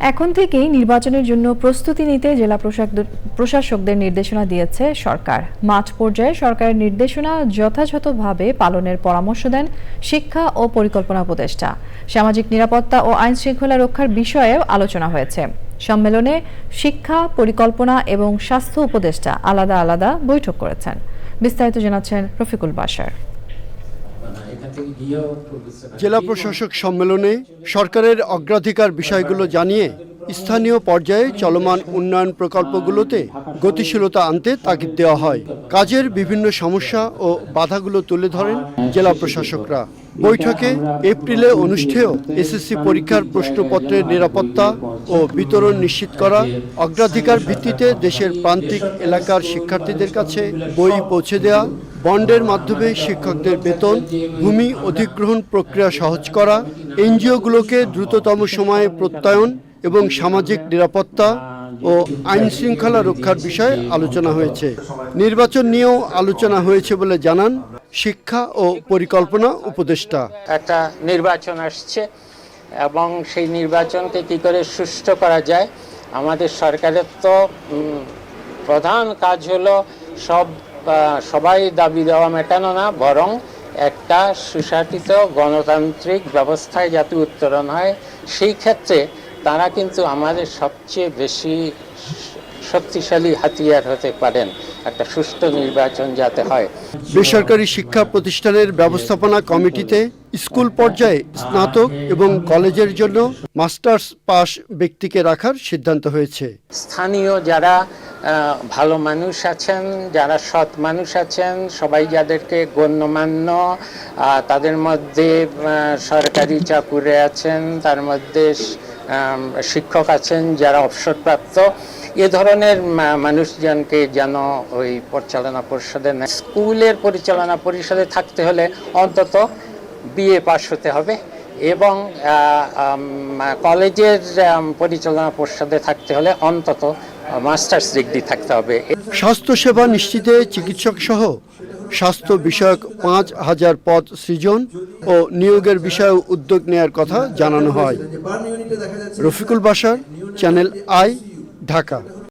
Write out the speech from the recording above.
এখন থেকেই নির্বাচনের জন্য প্রস্তুতি নিতে জেলা প্রশাসকদের- নির্দেশনা দিয়েছে সরকার। মাঠ পর্যায়ে সরকারের নির্দেশনা যথাযথভাবে পালনের পরামর্শ দেন শিক্ষা ও পরিকল্পনা উপদেষ্টা। সামাজিক নিরাপত্তা ও আইন শৃঙ্খলা রক্ষার বিষয়েও আলোচনা হয়েছে। সম্মেলনে শিক্ষা, পরিকল্পনা এবং স্বাস্থ্য উপদেষ্টা আলাদা আলাদা বৈঠক করেছেন। বিস্তারিত জানাচ্ছেন রফিকুল বাশার জেলা প্রশাসক সম্মেলনে সরকারের অগ্রাধিকার বিষয়গুলো জানিয়ে স্থানীয় পর্যায়ে চলমান উন্নয়ন প্রকল্পগুলোতে গতিশীলতা আনতে তাগিদ দেওয়া হয়। কাজের বিভিন্ন সমস্যা ও বাধাগুলো তুলে ধরেন জেলা প্রশাসকরা। বৈঠকে এপ্রিলে অনুষ্ঠেয় এসএসসি পরীক্ষার প্রশ্নপত্রের নিরাপত্তা ও বিতরণ নিশ্চিত করা অগ্রাধিকার ভিত্তিতে দেশের প্রান্তিক এলাকার শিক্ষার্থীদের কাছে বই পৌঁছে দেওয়া বন্ডের মাধ্যমে শিক্ষকদের বেতন, ভূমি অধিগ্রহণ প্রক্রিয়া সহজ করা, এনজিওগুলোকে দ্রুততম সময়ে প্রত্যয়ন এবং সামাজিক নিরাপত্তা ও আইন শৃঙ্খলা রক্ষার বিষয়ে আলোচনা হয়েছে। নির্বাচন নিয়েও আলোচনা হয়েছে বলে জানান শিক্ষা ও পরিকল্পনা উপদেষ্টা। একটা নির্বাচন আসছে এবং সেই নির্বাচনকে কি করে সুষ্ঠু করা যায়, আমাদের সরকারের তো প্রধান কাজ হলো সব সবাই দাবি দেওয়া মেটানো না বরং একটা সুশাসিত গণতান্ত্রিক ব্যবস্থায় যাতে উত্তরণ হয় সেই ক্ষেত্রে তারা কিন্তু আমাদের সবচেয়ে বেশি শক্তিশালী হাতিয়ার হতে পারেন একটা সুষ্ঠু নির্বাচন যাতে হয়। বেসরকারি শিক্ষা প্রতিষ্ঠানের ব্যবস্থাপনা কমিটিতে স্কুল পর্যায়ে স্নাতক এবং কলেজের জন্য মাস্টার্স পাস ব্যক্তিকে রাখার সিদ্ধান্ত হয়েছে। স্থানীয় যারা ভালো মানুষ আছেন, যারা সৎ মানুষ আছেন, সবাই যাদেরকে গণ্যমান্য তাদের মধ্যে সরকারি চাকুরে আছেন, তার মধ্যে শিক্ষক আছেন, যারা অবসরপ্রাপ্ত এ ধরনের মানুষজনকে যেন ওই পরিচালনা পরিষদে নেয়। স্কুলের পরিচালনা পরিষদে থাকতে হলে অন্তত বিএ পাশ হতে হবে এবং কলেজের পরিচালনা পরিষদে থাকতে হলে অন্তত মাস্টার্স ডিগ্রি থাকতে হবে। স্বাস্থ্যসেবা নিশ্চিতে চিকিৎসক সহ স্বাস্থ্য বিষয়ক পাঁচ হাজার পদ সৃজন ও নিয়োগের বিষয়ে উদ্যোগ নেয়ার কথা জানানো হয়। রফিকুল বাসার, চ্যানেল আই, ঢাকা।